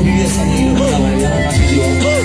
အောင်ပြီးတဲ့ဆန်ရည်လို့ပြောတာပါဗျာဒါ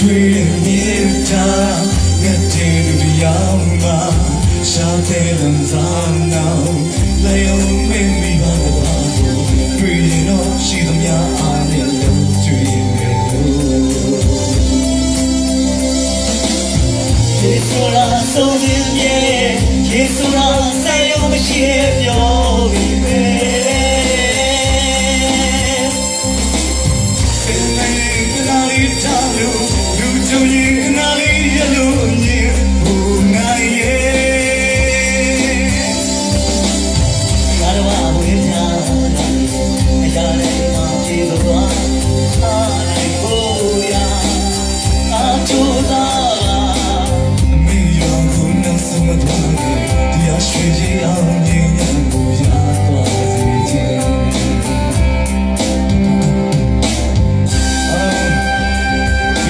တွေ့မြင်တာငါတည်းလူတရားမှာရှာတဲ့လမ်းဆောင်နောက်လေယုံမင်းမိပါတော့တွေ့ရင်တော့ရှိသမျှအားနဲ့လုံးကျွေးမယ်လို့ယေဆိုရာဆုံး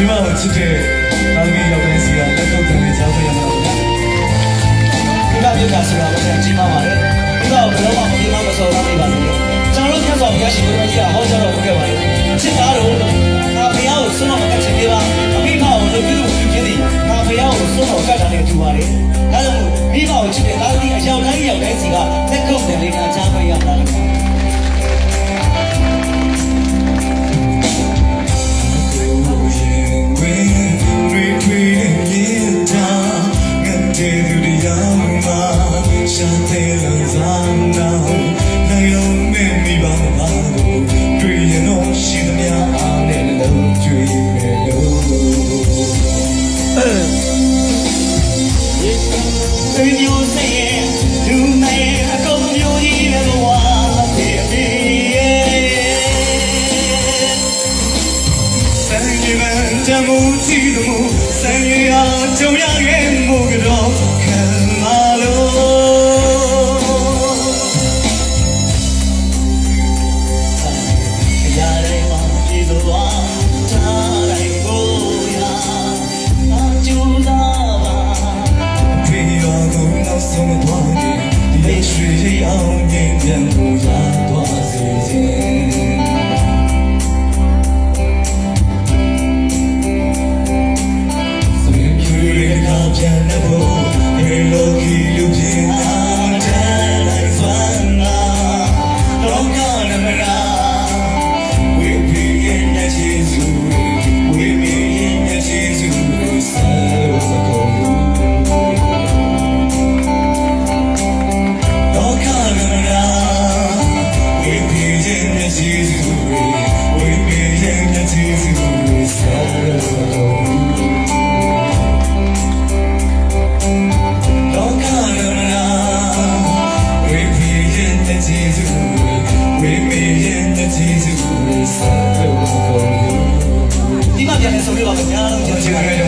ဒီမှာချစ်တဲ့အာမီရောက်တဲ့စီကလက်ထုတ်တယ်နဲ့ကြောက်ရမှာပါဘုရားမြတ်ဆိုတာလည်းကြီးမားပါတယ်ဘုရားကိုဘယ်တော့မှမကြီးမားမစော်ကားနိုင်ပါဘူးကျွန်တော်တို့မြတ်စွာဘုရားရှင်ကိုယ်ကြီးကဟောကြားတော်မူခဲ့ပါတယ်ချစ်သားတို့ ရှာတဲ့လမ်းဆောင်နောက်နိုင်လုံးနဲ့မိဘပါလို့တွေ့ရင်တော့ရှိသမျှအားနဲ့လုံးကျွေးမယ်လို့သူမျိုး 人不要多随便。所有有人靠边的不，没人路去路边啊，太难算了，老高那么让。You're